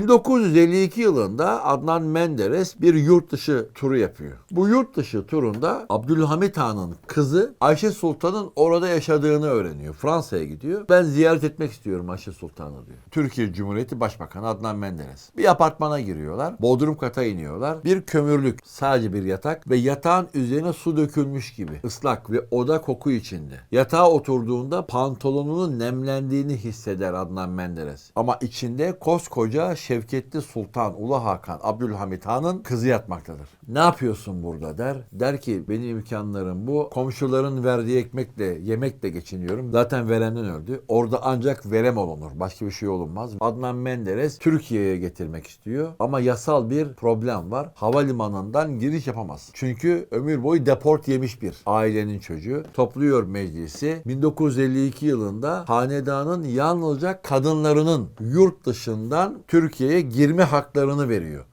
1952 yılında Adnan Menderes bir yurt dışı turu yapıyor. Bu yurt dışı turunda Abdülhamit Han'ın kızı Ayşe Sultan'ın orada yaşadığını öğreniyor. Fransa'ya gidiyor. Ben ziyaret etmek istiyorum Ayşe Sultan'ı diyor. Türkiye Cumhuriyeti Başbakanı Adnan Menderes. Bir apartmana giriyorlar. Bodrum kata iniyorlar. Bir kömürlük, sadece bir yatak ve yatağın üzerine su dökülmüş gibi. ıslak ve oda koku içinde. Yatağa oturduğunda pantolonunun nemlendiğini hisseder Adnan Menderes. Ama içinde koskoca Şevketli Sultan Ulu Hakan Abdülhamit Han'ın kızı yatmaktadır. Ne yapıyorsun burada der. Der ki benim imkanlarım bu. Komşuların verdiği ekmekle, yemekle geçiniyorum. Zaten verenden öldü. Orada ancak verem olunur. Başka bir şey olunmaz. Adnan Menderes Türkiye'ye getirmek istiyor. Ama yasal bir problem var. Havalimanından giriş yapamaz. Çünkü ömür boyu deport yemiş bir ailenin çocuğu. Topluyor meclisi. 1952 yılında hanedanın yalnızca kadınlarının yurt dışından Türkiye'ye girme haklarını veriyor.